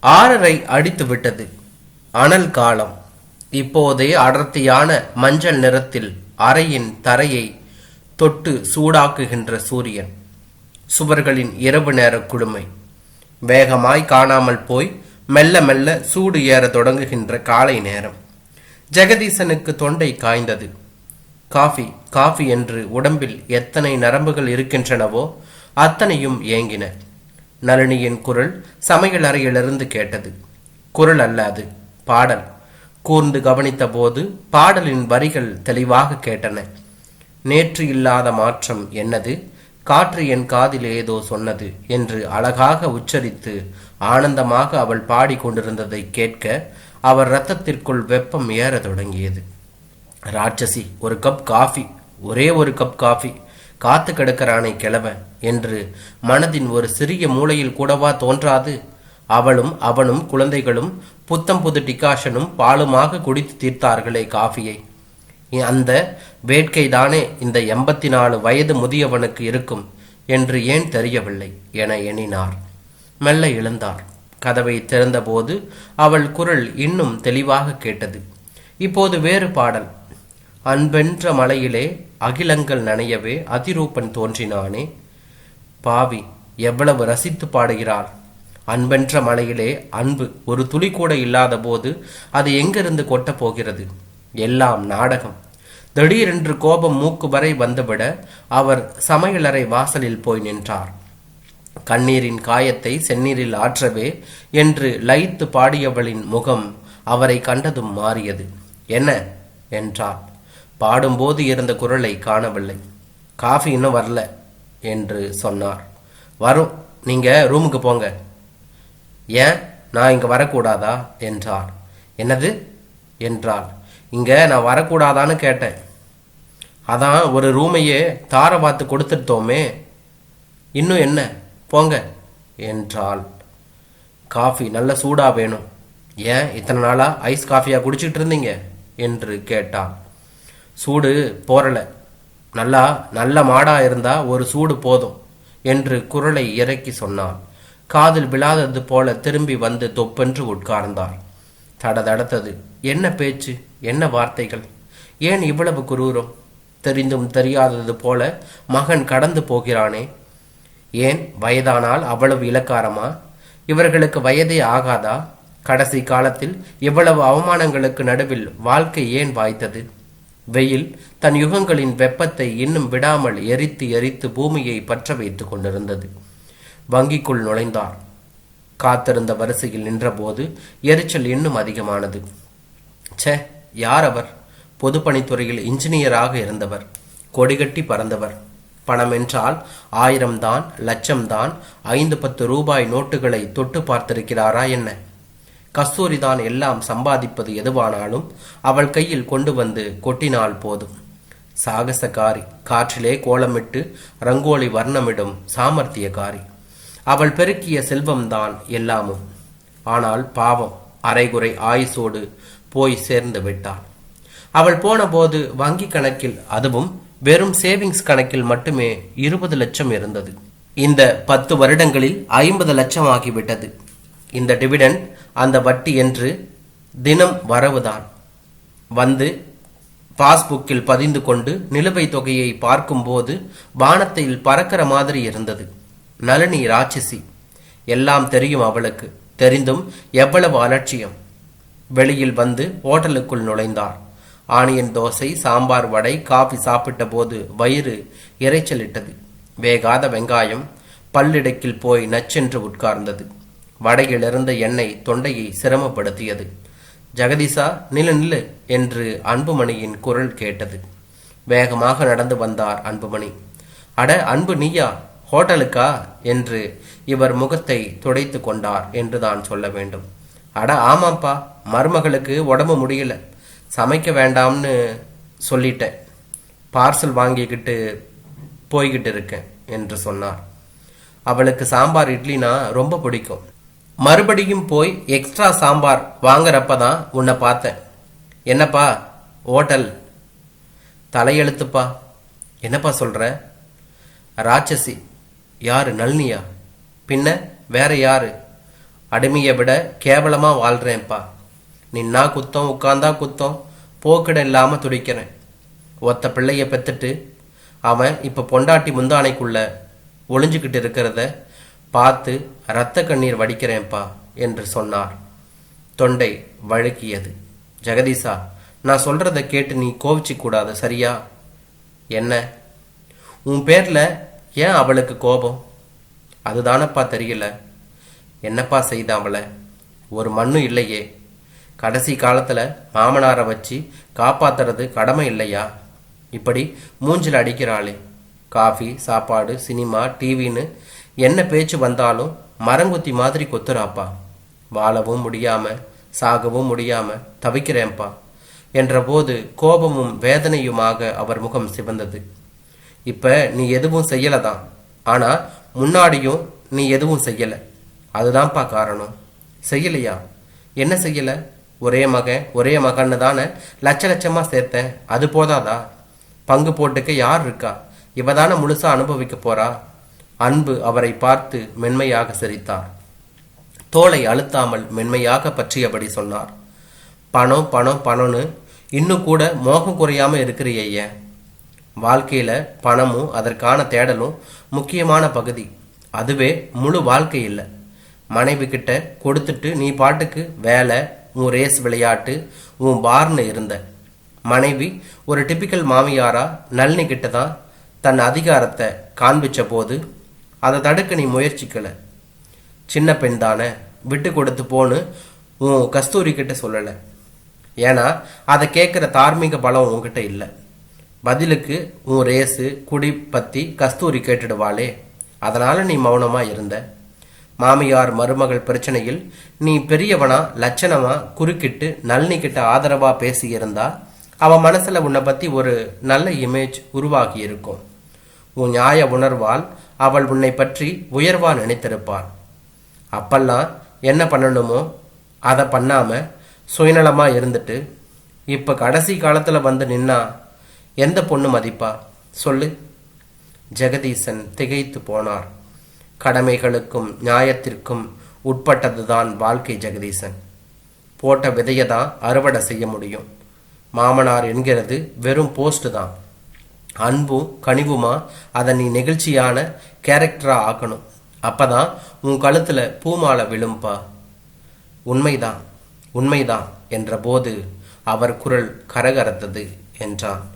ஆறரை அடித்து விட்டது. அனல் காலம். இப்போதே அடர்த்தியான மஞ்சள் நிறத்தில் அறையின் தரையை தொட்டு சூடாக்குகின்ற சூரியன். சுவர்களின் இரவு நேர குளுமை வேகமாய் காணாமல் போய் மெல்ல மெல்ல சூடு ஏற தொடங்குகின்ற காலை நேரம். ஜெகதீசனுக்கு தொண்டை காய்ந்தது. காஃபி காஃபி என்று உடம்பில் எத்தனை நரம்புகள் இருக்கின்றனவோ அத்தனையும் ஏங்கின. நளினியின் குரல் சமையல் அறையிலிருந்து கேட்டது. குரல் அல்லாது பாடல். கூர்ந்து கவனித்த போது பாடலின் வரிகள் தெளிவாக கேட்டன. நேற்று இல்லாத மாற்றம் என்னது? காற்று என் காதில் ஏதோ சொன்னது என்று அழகாக உச்சரித்து ஆனந்தமாக அவள் பாடிக்கொண்டிருந்ததை கேட்க அவர் ரத்தத்திற்குள் வெப்பம் ஏற தொடங்கியது. ராட்சசி ஒரு கப் காஃபி ஒரே ஒரு கப் காஃபி. காத்து கிடக்கிறானே கிழவன். என்று மனதின் ஒரு சிறிய மூலையில் கூடவா தோன்றாது. அவளும் அவனும் குழந்தைகளும் புத்தம் புது டிகாஷனும் பாலுமாக குடித்து தீர்த்தார்களே காஃபியை. அந்த வேட்கைதானே இந்த எண்பத்தி நாலு வயது முதியவனுக்கு இருக்கும் என்று ஏன் தெரியவில்லை என எண்ணினார். மெல்ல எழுந்தார். கதவை திறந்தபோது அவள் குரல் இன்னும் தெளிவாக கேட்டது. இப்போது வேறு பாடல். அன்பென்ற மலையிலே அகிலங்கள் நனையவே அதிரூபன் தோன்றினானே. பாவி எவ்வளவு ரசித்து பாடுகிறாள். அன்பென்ற மலையிலே அன்பு ஒரு துளி கூட இல்லாத போது அது எங்கிருந்து கொட்டப் போகிறது? எல்லாம் நாடகம். திடீரென்று கோபம் மூக்கு வரை வந்துவிட அவர் சமையலறை வாசலில் போய் நின்றார். கண்ணீரின் காயத்தை செந்நீரில் ஆற்றவே என்று லயித்து பாடியவளின் முகம் அவரை கண்டதும் மாறியது. என்ன? என்றார். பாடும்போது இருந்த குரலை காணவில்லை. காஃபி இன்னும் வரல. என்று சொன்னார். வரும் நீங்கள் ரூமுக்கு போங்க. ஏன்? நான் இங்கே வரக்கூடாதா? என்றார். என்னது? என்றாள். இங்கே நான் வரக்கூடாதான்னு கேட்டேன். அதான் ஒரு ரூமையே தாரை பார்த்து கொடுத்துட்டோமே. இன்னும் என்ன? போங்க. என்றாள். காஃபி நல்ல சூடாக வேணும். ஏன்? இத்தனை நாளாக ஐஸ் காஃபியாக குடிச்சிட்டு இருந்தீங்க? என்று கேட்டான் சூடு போறல. நல்லா நல்ல மாடா இருந்தா ஒரு சூடு போதும் என்று குரலை இறக்கி சொன்னார் காதில் விழாதது போல திரும்பி வந்து தொப்பென்று உட்கார்ந்தார் தடதடத்தது. என்ன பேச்சு? என்ன வார்த்தைகள்? ஏன் இவ்வளவு குரூரம்? தெரிந்தும் தெரியாதது போல மகன் கடந்து போகிறானே. ஏன்? வயதானால் அவ்வளவு இலக்காரமா இவர்களுக்கு வயதே ஆகாதா? கடைசி காலத்தில் இவ்வளவு அவமானங்களுக்கு நடுவில் வாழ்க்கை ஏன் வாய்த்தது? வெயில் தன் யுகங்களின் வெப்பத்தை இன்னும் விடாமல் எரித்து எரித்து பூமியை பற்ற வைத்துக் கொண்டிருந்தது. வங்கிக்குள் நுழைந்தார். காத்திருந்த வரிசையில் நின்றபோது எரிச்சல் இன்னும் அதிகமானது. ச்சே யார் அவர் பொதுப்பணித்துறையில் இன்ஜினியராக இருந்தவர். கொடிகட்டி பறந்தவர். பணம் என்றால் ஆயிரம்தான் லட்சம்தான் லட்சம் தான் ஐந்து பத்து ரூபாய் நோட்டுகளை தொட்டு பார்த்திருக்கிறாரா என்ன? கஸ்தூரிதான் எல்லாம் சம்பாதிப்பது எதுவானாலும் அவள் கையில் கொண்டு வந்து கொட்டினால் போதும். சாகசக்காரி காற்றிலே கோலமிட்டு ரங்கோலி வர்ணமிடும் சாமர்த்தியக்காரி. அவள் பெருக்கிய செல்வம்தான் எல்லாமும். ஆனால் பாவம் அரைகுறை ஆயுசோடு போய் சேர்ந்து விட்டாள். அவள் போனபோது வங்கி கணக்கில் அதுவும் வெறும் சேவிங்ஸ் கணக்கில் மட்டுமே இருபது லட்சம் இருந்தது. இந்த பத்து வருடங்களில் ஐம்பது லட்சம் ஆகிவிட்டது இந்த டிவிடெண்ட் அந்த வட்டி என்று தினம் வரவுதான். வந்து பாஸ்புக்கில் பதிந்து கொண்டு நிலுவைத் தொகையை பார்க்கும்போது வானத்தில் பறக்கிற மாதிரி இருந்தது. நளினி ராட்சசி. எல்லாம் தெரியும் அவளுக்கு. தெரிந்தும் எவ்வளவு அலட்சியம். வெளியில் வந்து ஹோட்டலுக்குள் நுழைந்தார். ஆனியன் தோசை சாம்பார் வடை காஃபி சாப்பிட்ட போது வயிறு இறைச்சலிட்டது வேகாத வெங்காயம் பல்லிடக்கில் போய் நச்சென்று உட்கார்ந்தது. வடையிலிருந்த எண்ணெய் தொண்டையை சிரமப்படுத்தியது. ஜெகதீசா நில நில என்று அன்புமணியின் குரல் கேட்டது. வேகமாக நடந்து வந்தார் அன்புமணி. அட அன்பு நீயா? ஹோட்டலுக்கா? என்று இவர் முகத்தை துடைத்து கொண்டார் என்று தான் சொல்ல வேண்டும். அட ஆமாப்பா மருமகளுக்கு உடம்பு முடியல. சமைக்க வேண்டாம்னு சொல்லிட்டேன். பார்சல் வாங்கிக்கிட்டு போய்கிட்டு இருக்கேன் என்று சொன்னார். அவளுக்கு சாம்பார் இட்லினா ரொம்ப பிடிக்கும். மறுபடியும் போய் எக்ஸ்ட்ரா சாம்பார் வாங்குறப்ப தான் உன்னை பார்த்தேன். என்னப்பா ஓட்டல் தலையெழுத்துப்பா. என்னப்பா சொல்கிற ராட்சசி. யார் நளினியா? பின்ன வேற யார்? அடிமையை விட கேவலமாக வாழ்கிறேன்ப்பா நின்னா குத்தம் உட்காந்தா குத்தம் போக்கிட இல்லாமல் துடிக்கிறேன். ஒத்த பிள்ளைய பெற்றுட்டு அவன் இப்போ பொண்டாட்டி முந்தானைக்குள்ள ஒளிஞ்சுக்கிட்டு இருக்கிறத பார்த்து இரத்த கண்ணீர் வடிக்கிறேன்ப்பா என்று சொன்னார். தொண்டை வழுக்கியது. ஜெகதீசா நான் சொல்கிறத கேட்டு நீ கோவிச்சு சரியா? என்ன? உன் பேரில் ஏன் அவளுக்கு கோபம்? அதுதானப்பா தெரியல. என்னப்பா செய்த அவளை? ஒரு மண்ணும் இல்லையே. கடைசி காலத்தில் மாமனாரை வச்சு காப்பாத்துறது கடமை இல்லையா? இப்படி மூஞ்சில் அடிக்கிறாளே. காஃபி சாப்பாடு சினிமா டிவின்னு என்ன பேச்சு வந்தாலும் மரங்குத்தி மாதிரி கொத்துறாப்பா. வாழவும் முடியாம சாகவும் முடியாம தவிக்கிறேன்ப்பா என்றபோது கோபமும் வேதனையுமாக அவர் முகம் சிவந்தது. இப்ப நீ எதுவும் செய்யலதான். ஆனா முன்னாடியும் நீ எதுவும் செய்யல. அதுதான்ப்பா காரணம். செய்யலையா? என்ன செய்யல? ஒரே மகன் ஒரே மகன்னு தானே லட்ச லட்சமா சேர்த்தேன் அது போதாதா? பங்கு போட்டுக்க யார் இருக்கா? இவ தானே முழுசா அனுபவிக்க போறா? அன்பு அவரை பார்த்து மென்மையாக சிரித்தார். தோலை அழுத்தாமல் மென்மையாக பற்றியபடி சொன்னார். பணம் பணம் பணம்னு இன்னும் கூட மோகம் குறையாம இருக்கிறியே. வாழ்க்கையில பணமும் அதற்கான தேடலும் முக்கியமான பகுதி. அதுவே முழு வாழ்க்கை இல்லை. மனைவி கிட்ட கொடுத்துட்டு நீ பாட்டுக்கு வேலை உன் ரேஸ் விளையாட்டு உன் பார்னு இருந்த. மனைவி ஒரு டிபிக்கல் மாமியாரா நளினி கிட்ட தான் தன் அதிகாரத்தை காண்பிச்ச போது அதை தடுக்க நீ முயற்சிக்கலை. சின்ன பெண் தானே விட்டு கொடுத்து போன்னு உன் கஸ்தூரி கிட்ட சொல்லலை. ஏன்னா அதை கேட்குற தார்மீக பலம் உன்கிட்ட இல்லை. பதிலுக்கு உன் ரேஸு குடி பற்றி கஸ்தூரி கேட்டுடுவாளே. அதனால் நீ மௌனமாக இருந்த. மாமியார் மருமகள் பிரச்சனையில் நீ பெரியவனா லட்சணமா குறுக்கிட்டு நளினி கிட்ட ஆதரவா பேசியிருந்தா அவன் மனசில் உன்னை பற்றி ஒரு நல்ல இமேஜ் உருவாகி இருக்கும் உன் நியாய உணர்வால் அவள் உன்னை பற்றி உயர்வா நினைத்திருப்பாள் அப்பெல்லாம் என்ன பண்ணணுமோ அதை பண்ணாம சுயநலமா இருந்துட்டு இப்போ கடைசி காலத்தில் வந்து நின்னா எந்த பொண்ணு மதிப்பா? சொல்லு. ஜெகதீசன் திகைத்து போனார். கடமைகளுக்கும் நியாயத்திற்கும் உட்பட்டதுதான் வாழ்க்கை ஜெகதீசன். போட்ட விதையை தான் அறுவடை செய்ய முடியும். மாமனார் என்கிறது வெறும் போஸ்ட் தான். அன்பும் கனிவுமா அதை நீ நெகிழ்ச்சியான கேரக்டரா ஆக்கணும். அப்பதான் உன் கழுத்துல பூமாலை விழும்பா. உண்மைதான் உண்மைதான் என்றபோது அவர் குரல் கரகரத்தது என்றான்.